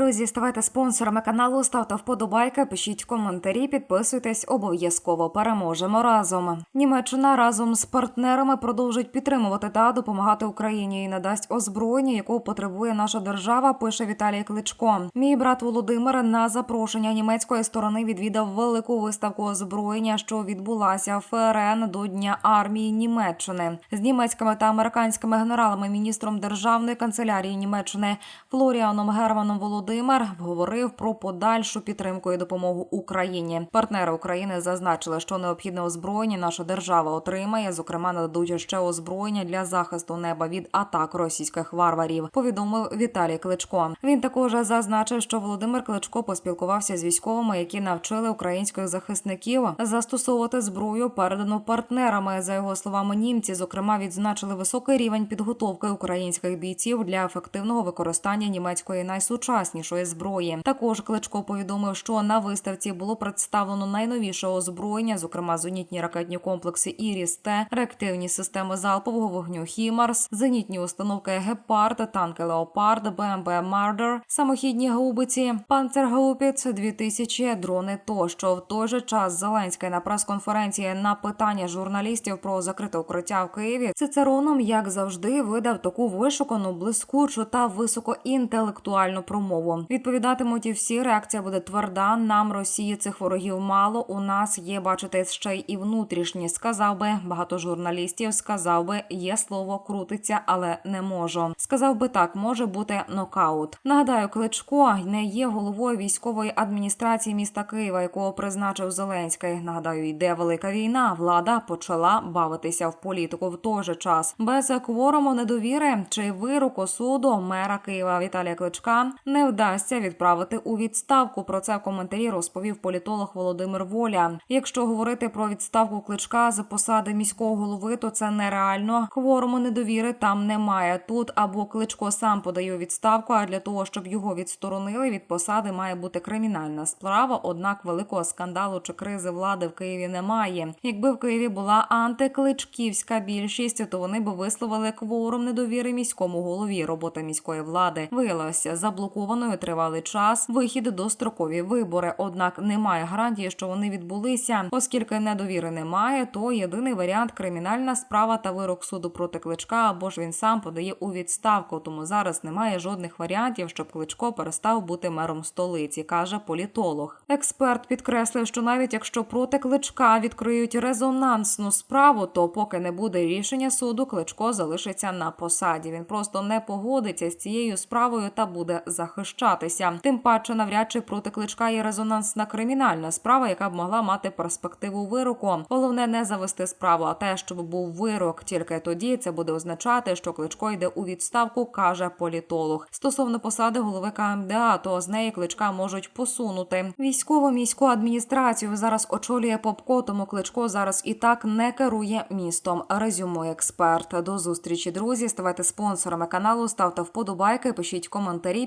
друзі, ставайте спонсорами каналу, ставте вподобайки, пишіть коментарі, підписуйтесь. Обов'язково переможемо разом. Німеччина разом з партнерами продовжить підтримувати та допомагати Україні і надасть озброєння, якого потребує наша держава. Пише Віталій Кличко. Мій брат Володимир на запрошення німецької сторони відвідав велику виставку озброєння, що відбулася в ФРН до Дня армії Німеччини з німецькими та американськими генералами, міністром державної канцелярії Німеччини Флоріаном Германом Володимир говорив про подальшу підтримку і допомогу Україні. Партнери України зазначили, що необхідне озброєння наша держава отримає. Зокрема, нададуть ще озброєння для захисту неба від атак російських варварів. Повідомив Віталій Кличко. Він також зазначив, що Володимир Кличко поспілкувався з військовими, які навчили українських захисників застосовувати зброю, передану партнерами. За його словами, німці зокрема відзначили високий рівень підготовки українських бійців для ефективного використання німецької найсучаснішої зброї. Також Кличко повідомив, що на виставці було представлено найновіше озброєння, зокрема зенітні ракетні комплекси Іріс Т, реактивні системи залпового вогню Хімарс, зенітні установки Гепард, танки Леопард, БМП Мардер, самохідні гаубиці, Панцергаупіц 2000, дрони тощо. В той же час Зеленський на прес-конференції на питання журналістів про закрите укриття в Києві Цицероном, як завжди, видав таку вишукану, блискучу та високоінтелектуальну промову. Відповідатимуть і всі. Реакція буде тверда. Нам Росії цих ворогів мало. У нас є, бачите, ще й внутрішні. Сказав би багато журналістів. Сказав би, є слово крутиться, але не можу. Сказав би так, може бути нокаут. Нагадаю, Кличко не є головою військової адміністрації міста Києва, якого призначив Зеленський. Нагадаю, йде велика війна. Влада почала бавитися в політику в той же час без кворуму недовіри чи вироку суду мера Києва Віталія Кличка не вдасться відправити у відставку. Про це в коментарі розповів політолог Володимир Воля. Якщо говорити про відставку кличка з посади міського голови, то це нереально. Кворуму недовіри там немає. Тут або кличко сам подає відставку, а для того, щоб його відсторонили від посади, має бути кримінальна справа. Однак великого скандалу чи кризи влади в Києві немає. Якби в Києві була антикличківська більшість, то вони би висловили кворум недовіри міському голові. Робота міської влади виявилася заблокованою тривалий час. Вихід до строкові вибори. Однак немає гарантії, що вони відбулися, оскільки недовіри немає. То єдиний варіант кримінальна справа та вирок суду проти кличка, або ж він сам подає у відставку. Тому зараз немає жодних варіантів, щоб кличко перестав бути мером столиці, каже політолог. Експерт підкреслив, що навіть якщо проти кличка відкриють резонансну справу, то поки не буде рішення суду, кличко залишиться на посаді. Він просто не погодиться з цією справою та буде захищатися. Тим паче, навряд чи проти кличка є резонансна кримінальна справа, яка б могла мати перспективу вироку. Головне не завести справу, а те, щоб був вирок. Тільки тоді це буде означати, що кличко йде у відставку, каже політолог. Стосовно посади голови КМДА, то з неї кличка можуть посунути. Військову міську адміністрацію зараз очолює Попко, тому кличко зараз і так не керує містом. Резюмує експерт. До зустрічі, друзі. Ставайте спонсорами каналу, ставте вподобайки, пишіть коментарі,